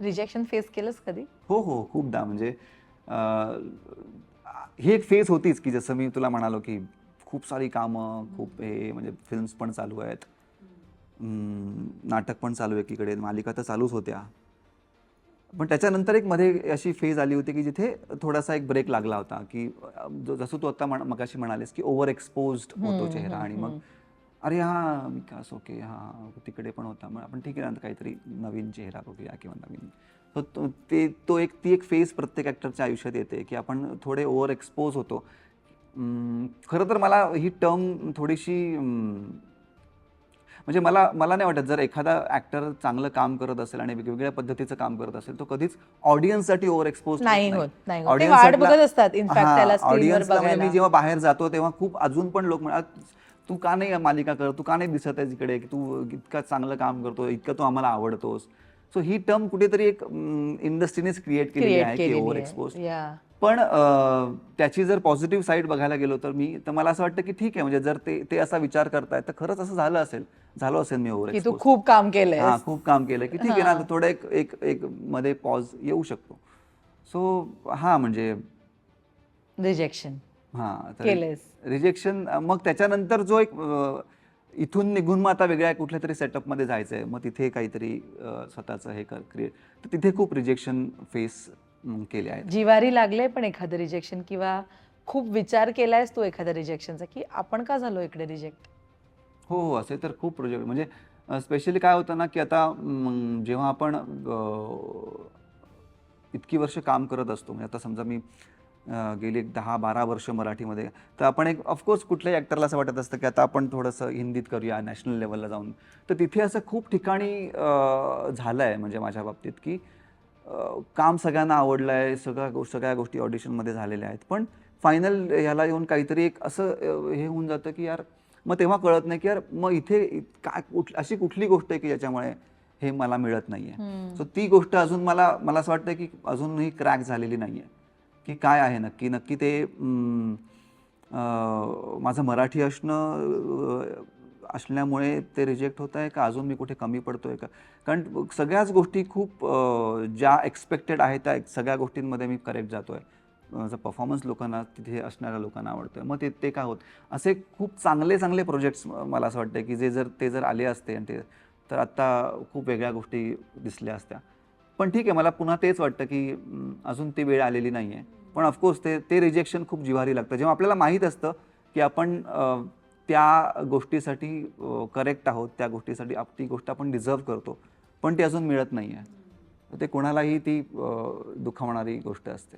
Rejection face केलंस कधी? हो हो खूपदा. म्हणजे ही एक फेज होतीच की जसं मी तुला म्हणालो की खूप सारी कामं खूप हे म्हणजे फिल्म्स पण चालू आहेत. नाटक पण चालू आहे एकीकडे मालिका तर चालूच होत्या. पण त्याच्यानंतर एक मध्ये अशी फेज आली होती की जिथे थोडासा एक ब्रेक लागला होता की जसं तू आता मगाशी म्हणालीस की ओव्हर एक्सपोज होतो चेहरा आणि मग अरे हा विकास ओके हा तिकडे पण होता. मग आपण ठीक आहे ना काहीतरी नवीन चेहरा बघूया किंवा नवीन. तो तो- ते तो एक ती एक फेज प्रत्येक ॲक्टरच्या आयुष्यात येते की आपण थोडे ओव्हर एक्सपोज होतो. खरं तर मला ही टर्म थोडीशी म्हणजे मला मला नाही वाटत जर एखादा ॲक्टर चांगलं काम करत असेल आणि वेगवेगळ्या पद्धतीचं काम करत असेल तो कधीच ऑडियन्ससाठी ओव्हर एक्सपोज नाही वर बघायला. म्हणजे मी जेव्हा बाहेर जातो तेव्हा खूप अजून पण लोक म्हणतात तू का नाही मालिका कर तू का नाही दिसत आहे इकडे? की तू इतकं चांगलं काम करतो इतकं तू आम्हाला आवडतोस. सो ही टर्म कुठेतरी एक इंडस्ट्रीनेच क्रिएट केलेली आहे की ओव्हर. एक्सपोज पण त्याची जर पॉझिटिव्ह साईड बघायला गेलो तर मी तर मला असं वाटतं की ठीक आहे म्हणजे जर ते ते असा विचार करतायत तर खरंच असं झालं असेल. झालं असेल मी ओव्हर तू खूप काम केलंय हा खूप काम केलं की ठीक आहे ना थोडं एक एक एक मध्ये पॉज येऊ शकतो. सो हा म्हणजे रिजेक्शन हा केलंयस. रिजेक्शन मग त्याच्यानंतर जो एक इथून निघून मग आता वेगळ्या कुठल्या तरी सेटअपमध्ये जायचंय. मग तिथे काहीतरी स्वतःचं हे कर क्रिएट तर तिथे खूप रिजेक्शन फेस केले आहेत. जिवारी लागले पण एखादं रिजेक्शन किंवा खूप विचार केलायस तू एखाद्या रिजेक्शनचा की आपण का झालो इकडे रिजेक्ट हो हो असे तर खूप प्रोजेक्ट म्हणजे स्पेशली काय होतं ना की आता जेव्हा आपण इतकी वर्ष काम करत असतो म्हणजे आता समजा मी गेली एक दहा बारा वर्ष मराठीमध्ये. तर आपण एक ऑफकोर्स कुठल्याही ॲक्टरला असं वाटत असतं की आता आपण थोडंसं हिंदीत करूया नॅशनल लेवलला जाऊन. तर तिथे असं खूप ठिकाणी झालं आहे म्हणजे माझ्या बाबतीत की काम सगळ्यांना आवडलं आहे सगळ्या गो सगळ्या गोष्टी ऑडिशनमध्ये झालेल्या आहेत. पण फायनल ह्याला येऊन काहीतरी एक असं हे होऊन जातं की यार मग तेव्हा कळत नाही की यार मग इथे काय कुठ अशी कुठली गोष्ट आहे की ज्याच्यामुळे हे मला मिळत नाही आहे सो ती गोष्ट अजून मला मला असं वाटतं की अजूनही क्रॅक झालेली नाही आहे की काय आहे? नक्की नक्की ते माझं मराठी असणं असल्यामुळे ते रिजेक्ट होत आहे का? अजून मी कुठे कमी पडतो आहे का? कारण सगळ्याच गोष्टी खूप ज्या एक्सपेक्टेड आहेत त्या सगळ्या गोष्टींमध्ये मी करेक्ट जातो आहे माझा परफॉर्मन्स लोकांना तिथे असणाऱ्या लोकांना आवडतो आहे मग ते ते काय होत? असे खूप चांगले चांगले प्रोजेक्ट्स मला असं वाटतं की जे जर ते जर आले असते आणि ते तर आत्ता खूप वेगळ्या गोष्टी दिसल्या असत्या. पण ठीक आहे मला पुन्हा तेच वाटतं की अजून ती वेळ आलेली नाही आहे पण ऑफकोर्स ते ते रिजेक्शन खूप जिव्हारी लागतं. जेव्हा आपल्याला माहीत असतं की आपण त्या गोष्टीसाठी करेक्ट आहोत त्या गोष्टीसाठी आप ती गोष्ट आपण डिझर्व करतो पण ती अजून मिळत नाही आहे ते कोणालाही ती दुखावणारी गोष्ट असते.